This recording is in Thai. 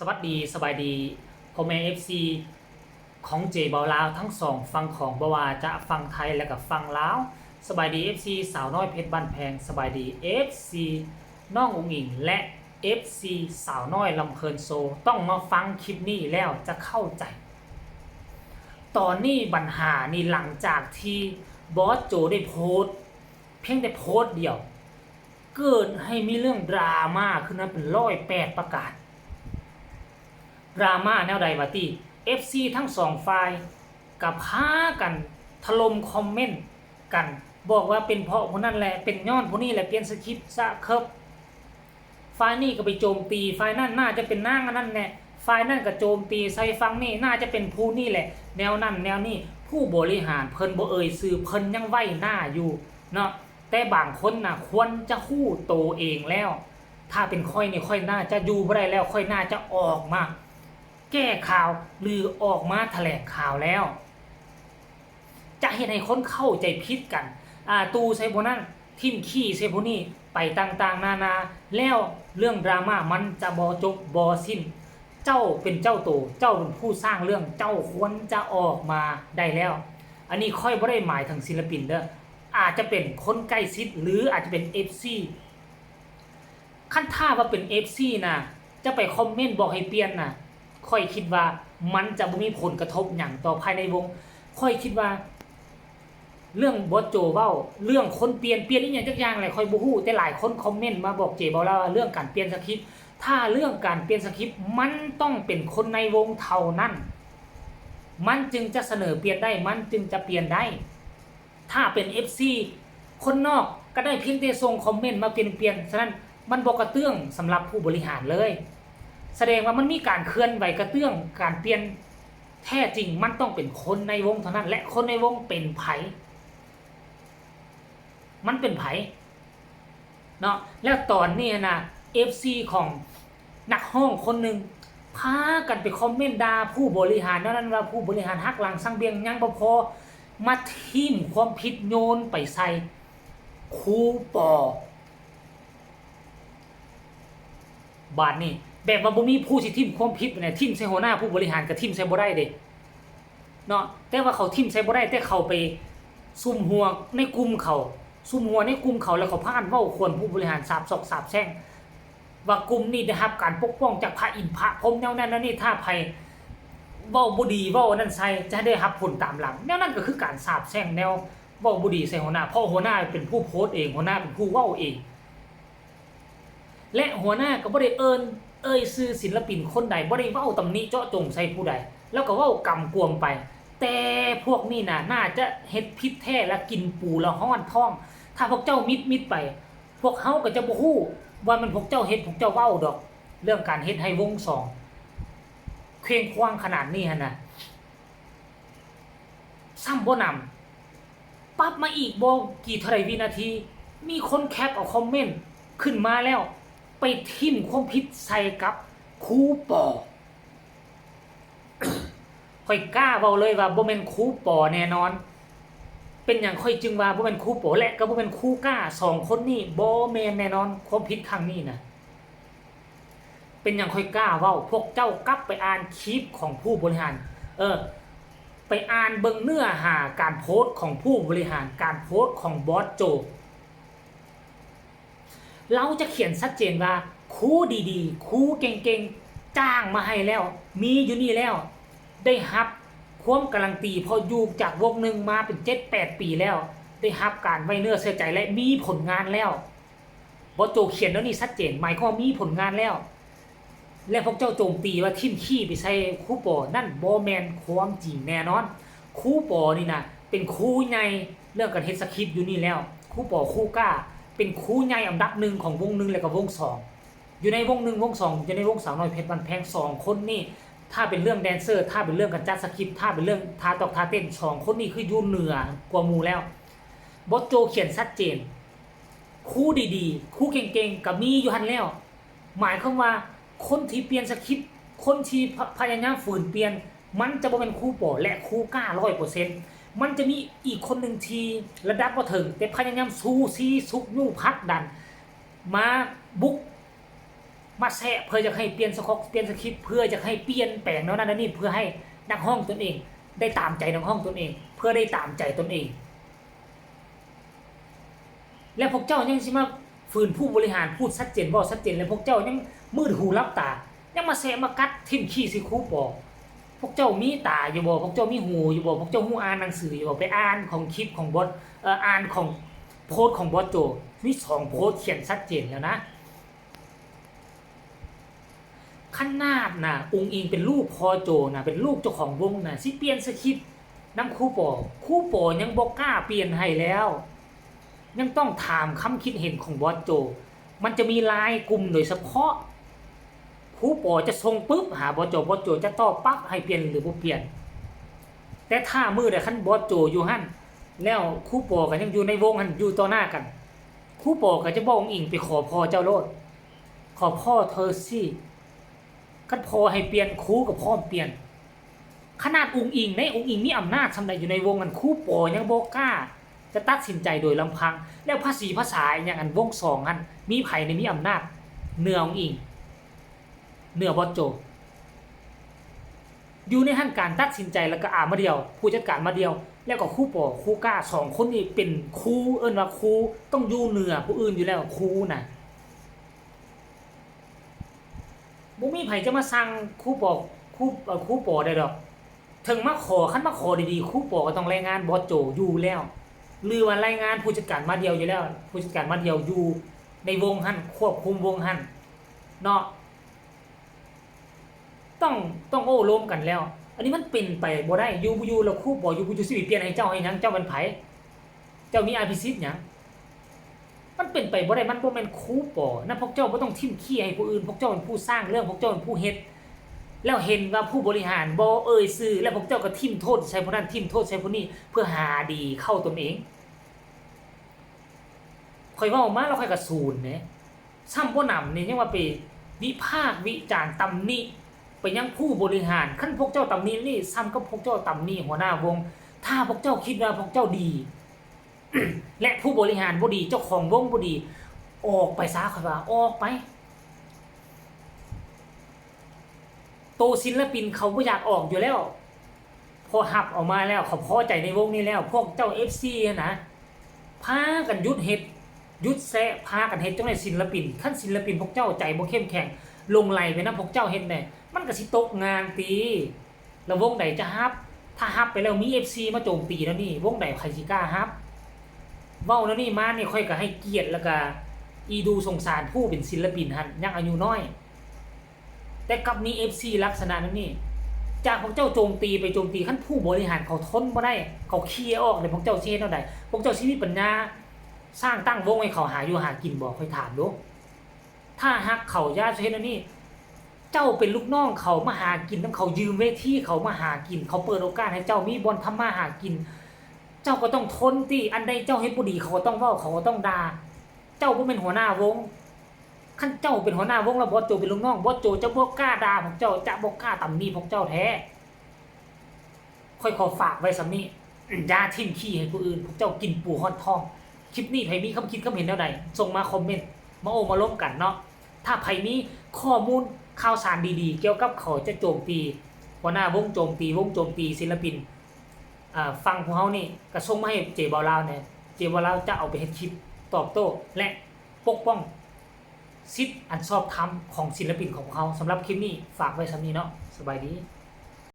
สวัสดีสบายดีพ่อแม่ FC ของเจบาลาวทั้งสองฟังของบาวาจะฟังไทยและกับฟังลาวสบายดี FC สาวน้อยเพชรบ้านแพงสบายดี FC น้องอุ๋งอิงและ FC สาวน้อยลำเพลินโซ ต้องมาฟังคลิปนี้แล้วจะเข้าใจ ตอนนี้ปัญหานี่หลังจากที่บอสโจได้โพสเพียงแต่โพสเดียว เกิดให้มีเรื่องดราม่าขึ้นมาเป็นร้อยแปดประกาศ ดราม่าแนวใดวะตี้ FC ทั้งสองฝ่ายกับพากันถล่มคอมเมนต์กัน บอกว่าเป็นเพราะคนนั้นแหละเป็นย้อนคนนี้แหละเปลี่ยนสคริปต์ซะครับฝ่ายนี้ก็ไปโจมตีฝ่ายนั้นน่าจะเป็นนางอันนั้นแหละฝ่ายนั้นก็โจมตีใส่ฟังนี่น่าจะเป็นผู้นี่แหละ แนวนั้นแนวนี้ผู้บริหารเพิ่นบ่เอ่ยซื้อเพิ่นยังไหวหน้าอยู่เนาะแต่บางคนน่ะควรจะฮู้โตเองแล้ว ถ้าเป็นค่อยนี่ค่อยน่าจะอยู่บ่ได้แล้วค่อยน่าจะออกมา แก้ข่าวหรือออกมาแถลงข่าวแล้ว จะเห็นให้คนเข้าใจผิดกันอ่าตูใส่พวกนั้นทิมขี้ใส่พวกนี้ไปต่างๆ นานา แล้วเรื่องดราม่ามันจะบอจบบอสิ้น เจ้าเป็นเจ้าโตเจ้าเป็นผู้สร้างเรื่องเจ้าควรจะออกมาได้แล้ว อันนี้ค่อยบ่ได้หมายถึงศิลปินเด้ออาจจะเป็นคนใกล้ชิดหรืออาจจะเป็น FC ขั้นท่าว่าเป็น FC นะจะไปคอมเมนต์บอกให้เปลี่ยนนะ ค่อยคิดว่ามันจะบ่มีผลกระทบอย่างต่อภายในวง ค่อยคิดว่า เรื่องบอสโจเว้าเรื่องคนเปลี่ยนเปลี่ยนอีกอย่างจักอย่างอะไรค่อยบ่ฮู้แต่หลายคนคอมเมนต์มาบอกเจบอกแล้วว่าเรื่องการเปลี่ยนสคริปต์ถ้าเรื่องการเปลี่ยนสคริปต์มันต้องเป็นคนในวงเท่านั้น มันจึงจะเสนอเปลี่ยนได้มันจึงจะเปลี่ยนได้ ถ้าเป็น FC คนนอกก็ได้เพียงแต่ส่งคอมเมนต์มาเปลี่ยนเปลี่ยนฉะนั้นมันบอกกระเตื้องสำหรับผู้บริหารเลย แสดงว่ามันมีการเคลื่อนไหวกระเตื้องการเปลี่ยนแท้จริงมันต้องเป็นคนในวงเท่านั้น และคนในวงเป็นไผมันเป็นไผเนาะแล้วตอนนี้นะ FC ของนักห้องคนหนึ่งพากันไปคอมเมนต์ด่าผู้บริหารนั้นว่าผู้บริหารหักหลังสร้างเบียงยังบ่พอมาทิ่มความผิดโยนไปใส่ครูปอบาทนี่ แบบว่าบ่มีผู้สิทิมความผิดเนี่ยทิมใส่หัวหน้าผู้บริหารกับทิมใส่บ่ได้เด้เนาะแต่ว่าเขาทิมใส่บ่ได้แต่เขาไปซุ่มหัวในกลุ่มเขาซุ่มหัวในกลุ่มเขาแล้วเขาพานเว้าควรผู้บริหารสาบซอกสาบแช่งว่ากลุ่มนี้ได้รับการปกป้องจากพระอินทร์พระพรหมแนวนั้นนั่นนี่ถ้าภัยเว้าบ่ดีเว้านั่นใส่จะได้รับผลตามหลังแนวนั้นก็คือการสาบแช่งแนวเว้าบ่ดีใส่หัวหน้าเพราะหัวหน้าเป็นผู้โพสต์เองหัวหน้าเป็นผู้เว้าเอง และหัวหน้าก็บ่ได้เอิ้น เอ่ยชื่อศิลปินคนใดบ่ได้เว้าตำหนิเจาะจงใส่ผู้ใด แล้วก็เว้ากำกวมไป แต่พวกนี้น่ะน่าจะเฮ็ดพิษแท้และกินปูละห้อนท้อง ถ้าพวกเจ้ามิดมิดไป พวกเขาก็จะบ่ฮู้ว่ามันพวกเจ้าเฮ็ดพวกเจ้าเว้าดอก เรื่องการเฮ็ดให้วงสองเคว้งคว้างขนาดนี้หั่นน่ะซ้ำบ่นำปั๊บมาอีกบ่กี่เท่าไรวินาที มีคนแคปเอาคอมเมนต์ขึ้นมาแล้ว ไปทิ่มความผิดใส่กับครูปอค่อยกล้าเว้าเลยว่าบ่แม่นครูปอแน่นอน เป็นอย่างค่อยจึงว่าบ่แม่นครูโปและก็บ่แม่นครูกล้าสองคนนี้บ่แม่นแน่นอนความผิดครั้งนี้นะเป็นอย่างค่อยกล้าเว้าพวกเจ้ากลับไปอ่านคลิปของผู้บริหาร เออ ไปอ่านเบิ่งเนื้อหาการโพสต์ของผู้บริหารการโพสต์ของบอสโจ เราจะเขียนชัดเจนว่าครูดีๆครูเก่งๆ จ้างมาให้แล้ว มีอยู่นี่แล้ว ได้ฮับความการันตีพออยู่จากวงหนึ่งมาเป็นเจ็ดแปดปีแล้ว ได้รับการไว้เนื้อเชื่อใจและมีผลงานแล้วบอโจเขียนแล้วนี่ชัดเจนหมายความมีผลงานแล้ว และพวกเจ้าโจมตีว่าทิมขี้ไปใส่ครูปอนั่นบอแมนความจริงแน่นอนครูปอนี่นะเป็นครูใหญ่เรื่องการเฮ็ดสคริปต์อยู่นี่แล้วครูปอครูกล้า เป็นครูใหญ่อันดับหนึ่งของวงหนึ่งและก็วงสองอยู่ในวงหนึ่งวงสองอยู่ในวงสาวน้อยเพชรบันแพงสองคนนี่ถ้าเป็นเรื่องแดนเซอร์ ถ้าเป็นเรื่องการจัดสคริปต์ถ้าเป็นเรื่องทาตอกทาเต้นสองคนนี้คืออยูเหนือกว่ามูแล้วบอสโจเขียนชัดเจน คู่ดีๆ คู่เก่งๆกับมีอยู่หันแล้ว หมายความว่าคนที่เปลี่ยนสคริปต์คนที่พพยายามฝืนเปลี่ยน มันจะบ่เป็นคู่ปอและคู่กล้าร้อยเปอร์เซ็นต์ มันจะมีอีกคนหนึ่งทีระดับบ่ถึงแต่พยายามสู้ซีซุกยู่พักดัน มาบุกมาแซะเพื่อจะให้เปลี่ยนสคอกเปลี่ยนสคริปต์เพื่อจะให้เปลี่ยนแปลงโน่นนั่นนี่เพื่อให้นักห้องตนเอง ได้ตามใจนักห้องตนเอง เพื่อได้ตามใจตนเอง และพวกเจ้ายังสิมาฝืนผู้บริหารพูดชัดเจนบ่ชัดเจน แล้วพวกเจ้ายังมืดหูรับตายังมาแสะมากัดทิ่มขี้สิคูปอ พวกเจ้ามีตาอยู่บ่พวกเจ้ามีหูอยู่บ่พวกเจ้าหูอ่านหนังสืออยู่บ่ไปอ่านของคลิปของบอสเอ่ออ่านของโพสต์ของบอสโจมีสองโพสต์เขียนชัดเจนแล้วนะขนาดน่ะองค์อิงเป็นลูกพอโจน่ะเป็นลูกเจ้าของวงน่ะสิเปลี่ยนสคริปต์นำครูปอครูปอยังบ่กล้าเปลี่ยนให้แล้ว ยังต้องถามคำคิดเห็นของบอสโจ มันจะมีไลายกลุ่มโดยเฉพาะ ครูปอจะส่งปุ๊บหาบอสโจบอสโจจะต่อปั๊บให้เปลี่ยนหรือบ่เปลี่ยน แต่ถ้ามือแต่คันบอสโจอยู่หั่นแล้วครูปอก็ยังอยู่ในวงหันอยู่ต่อหน้ากันครูปอก็จะบอกองอิงไปขอพ่อเจ้าโลดขอพ่อเธอสิคันพอให้เปลี่ยนครูกับพ่อเปลี่ยน ขนาดองค์อิงในองค์อิงมีอำนาจสำใดอยู่ในวงกันครูปอยังบ่กล้า จะตัดสินใจโดยลำพัง แล้วภาษีภาษาอย่างอันวงสองอันมีไผในมีอำนาจเหนือองอิง เนื้อบอสโจ อยู่ในขั้นการตัดสินใจแล้วก็อามาเดียว ผู้จัดการมาเดียว แล้วก็คู่ปอคู่ก้าสองคนนี้เป็นครูเอิ้นว่าครูต้องอยู่เหนือผู้อื่นอยู่แล้วครูน่ะบ่มีไผจะมาสั่งครูปอครูเอ่อครูปอได้ดอกถึงมาขอคันมาขอดีๆครูปอก็ต้องรายงานบอสโจอยู่แล้วหรือว่ารายงานผู้จัดการมาเดียวอยู่แล้ว ผู้จัดการมาเดียวอยู่ในวงหันควบคุมวงหันเนาะ ต้องต้องโอ้ล้มกันแล้ว อันนี้มันเป็นไปบ่ได้อยู่บ่อยู่แล้วครู่บ่อยู่บ่อยู่สิไปเปลี่ยนให้เจ้าให้ยังเจ้าเป็นไผเจ้ามีอภิสิทธิ์หยังมันเป็นไปบ่ได้มันบ่แม่นครูปอนั่นพวกเจ้าบ่ต้องทิ่มขี้ให้ผู้อื่นพวกเจ้าเป็นผู้สร้างเรื่องพวกเจ้าเป็นผู้เฮ็ดแล้วเห็นว่าผู้บริหารบ่เอ่ยซื่อแล้วพวกเจ้าก็ทิ่มโทษใช้ผู้นั้นทิ่มโทษใช้ผู้นี้เพื่อหาดีเข้าตนเองข่อยว่ามาแล้วข่อยก็ศูนเนี่ยซ้ำบ่นำนี่ยังว่าไปวิพากษ์วิจารณ์ตำหนิ ไปยังผู้บริหารขั้นพวกเจ้าตำหนินี่ซ้ำกับพวกเจ้าตำหนิหัวหน้าวง ถ้าพวกเจ้าคิดว่าพวกเจ้าดี และผู้บริหารบ่ดีเจ้าของวงบ่ดี ออกไปซะข่อยว่าออกไป โตศิลปินเขาบ่อยากออกอยู่แล้ว พอหับออกมาแล้วเขาพอใจในวงนี้แล้ว พวกเจ้า FC อะนะพากันยุดเฮ็ดยุดแซะพากันเฮ็ดจังไดศิลปินขั้นศิลปินพวกเจ้าใจบ่เข้มแข็งลงไหลไปนํพวกเจ้าเฮ็ดแน่ มันก็สิตกงานตีแล้ววงใดจะฮับ ถ้าฮับไปแล้วมี FC มาโจมตีแล้วนี่ วงใดใครสิกล้าฮับเว้าแล้วนี่มานี่ค่อยก็ให้เกียรติแล้วก็อีดูสงสารผู้เป็นศิลปินหันยังอายุน้อย แต่กับมี FC ลักษณะนั้นนี่จากพวกเจ้าโจมตีไปโจมตีขั้นผู้บริหารเขาทนบ่ได้ เขาเคลียร์ออกเลยพวกเจ้าเช่นเท่าใดพวกเจ้าชีวิตปัญญาสร้างตั้งวงให้เขาหาอยู่หากินบอกค่อยถามดูถ้าฮักเขาญาติเช่นนั้นนี่ เจ้าเป็นลูกน้องเขามาหากินน้ำเขายืมเวทีเขามาหากิน เขาเปิดโอกาสให้เจ้ามีบอลทำมาหากิน เจ้าก็ต้องทนติอันใดเจ้าเฮ็ดบ่ดีเขาก็ต้องเว้าเขาก็ต้องด่าเจ้าบ่เป็นหัวหน้าวงขั้นเจ้าเป็นหัวหน้าวงแล้วบอสโจเป็นลูกน้องบอสโจจะบ่กล้าด่าพวกเจ้าจะบ่กล้าตำหนิพวกเจ้าแท้ค่อยขอฝากไว้สำนี้อย่าทิ่มขี้ให้ผู้อื่นพวกเจ้ากินปูฮอดทอง คลิปนี้ไผมีคำคิดคำเห็นแนวใดส่งมาคอมเมนต์มาโอมาล้มกันเนาะถ้าไผมีข้อมูล ข่าวสารดีๆ เกี่ยวกับเขาจะโจมตีหัวหน้าวงโจมตีวงโจมตีศิลปินฟังพวกเขานี่ก็ส่งมาให้เจบอลาวเนี่ยเจบอลาวจะเอาไปเฮ็ดคลิปตอบโต้และปกป้องสิทธิ์อันชอบธรรมของศิลปินของเขาสำหรับคลิปนี้ฝากไว้สำนี้เนาะสบายดี